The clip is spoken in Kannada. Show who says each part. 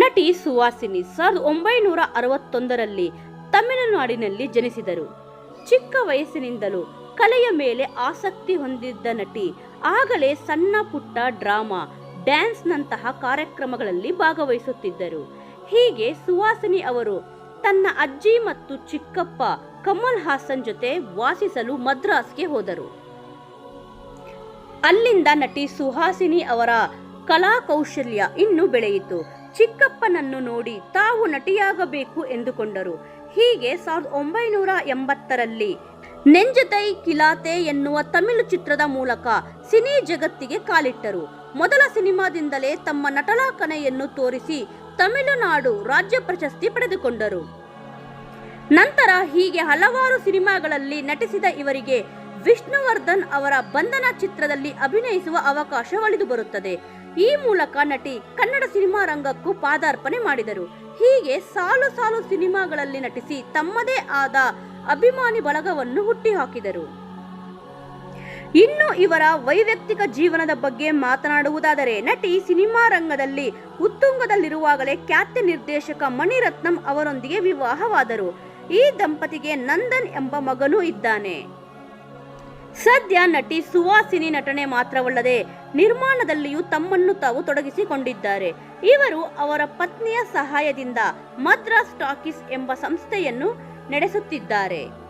Speaker 1: ನಟಿ ಸುವಾಸಿನಿ ಸಾವಿರದ ಒಂಬೈನೂರ ಅರವತ್ತೊಂದರಲ್ಲಿ ತಮಿಳುನಾಡಿನಲ್ಲಿ ಜನಿಸಿದರು. ಚಿಕ್ಕ ವಯಸ್ಸಿನಿಂದಲೂ ಕಲೆಯ ಮೇಲೆ ಆಸಕ್ತಿ ಹೊಂದಿದ್ದ ನಟಿ, ಆಗಲೇ ಸಣ್ಣ ಪುಟ್ಟ ಡ್ರಾಮಾ, ಡ್ಯಾನ್ಸ್ನಂತಹ ಕಾರ್ಯಕ್ರಮಗಳಲ್ಲಿ ಭಾಗವಹಿಸುತ್ತಿದ್ದರು. ಹೀಗೆ ಸುವಾಸಿನಿ ಅವರು ತನ್ನ ಅಜ್ಜಿ ಮತ್ತು ಚಿಕ್ಕಪ್ಪ ಕಮಲ್ ಹಾಸನ್ ಜೊತೆ ವಾಸಿಸಲು ಮದ್ರಾಸ್ಗೆ ಹೋದರು. ಅಲ್ಲಿಂದ ನಟಿ ಸುಹಾಸಿನಿ ಅವರ ಕಲಾ ಕೌಶಲ್ಯ ಇನ್ನೂ ಬೆಳೆಯಿತು. ಚಿಕ್ಕಪ್ಪನನ್ನು ನೋಡಿ ತಾವು ನಟಿಯಾಗಬೇಕು ಎಂದುಕೊಂಡರು. ಹೀಗೆ ಸಾವಿರದ ಒಂಬೈನೂರ ಎಂಬತ್ತರಲ್ಲಿ ನೆಂಜತೈ ಕಿಲಾತೆ ಎನ್ನುವ ತಮಿಳು ಚಿತ್ರದ ಮೂಲಕ ಸಿನಿ ಜಗತ್ತಿಗೆ ಕಾಲಿಟ್ಟರು. ಮೊದಲ ಸಿನಿಮಾದಿಂದಲೇ ತಮ್ಮ ನಟನಾ ಕಲೆಯನ್ನು ತೋರಿಸಿ ತಮಿಳುನಾಡು ರಾಜ್ಯ ಪ್ರಶಸ್ತಿ ಪಡೆದುಕೊಂಡರು. ನಂತರ ಹೀಗೆ ಹಲವಾರು ಸಿನಿಮಾಗಳಲ್ಲಿ ನಟಿಸಿದ ಇವರಿಗೆ ವಿಷ್ಣುವರ್ಧನ್ ಅವರ ಬಂಧನ ಚಿತ್ರದಲ್ಲಿ ಅಭಿನಯಿಸುವ ಅವಕಾಶ ಒಲಿದು ಬರುತ್ತದೆ. ಈ ಮೂಲಕ ನಟಿ ಕನ್ನಡ ಸಿನಿಮಾ ರಂಗಕ್ಕೂ ಪಾದಾರ್ಪಣೆ ಮಾಡಿದರು. ಹೀಗೆ ಸಾಲು ಸಾಲು ಸಿನಿಮಾಗಳಲ್ಲಿ ನಟಿಸಿ ತಮ್ಮದೇ ಆದ ಅಭಿಮಾನಿ ಬಳಗವನ್ನು ಹುಟ್ಟಿಹಾಕಿದರು. ಇನ್ನು ಇವರ ವೈಯಕ್ತಿಕ ಜೀವನದ ಬಗ್ಗೆ ಮಾತನಾಡುವುದಾದರೆ, ನಟಿ ಸಿನಿಮಾ ರಂಗದಲ್ಲಿ ಉತ್ತುಂಗದಲ್ಲಿರುವಾಗಲೇ ಖ್ಯಾತ ನಿರ್ದೇಶಕ ಮಣಿರತ್ನಂ ಅವರೊಂದಿಗೆ ವಿವಾಹವಾದರು. ಈ ದಂಪತಿಗೆ ನಂದನ್ ಎಂಬ ಮಗನೂ ಇದ್ದಾನೆ. ಸದ್ಯ ನಟಿ ಸುವಾಸಿನಿ ನಟನೆ ಮಾತ್ರವಲ್ಲದೆ ನಿರ್ಮಾಣದಲ್ಲಿಯೂ ತಮ್ಮನ್ನು ತಾವು ತೊಡಗಿಸಿಕೊಂಡಿದ್ದಾರೆ. ಇವರು ಅವರ ಪತ್ನಿಯ ಸಹಾಯದಿಂದ ಮದ್ರಾಸ್ ಟಾಕೀಸ್ ಎಂಬ ಸಂಸ್ಥೆಯನ್ನು ನಡೆಸುತ್ತಿದ್ದಾರೆ.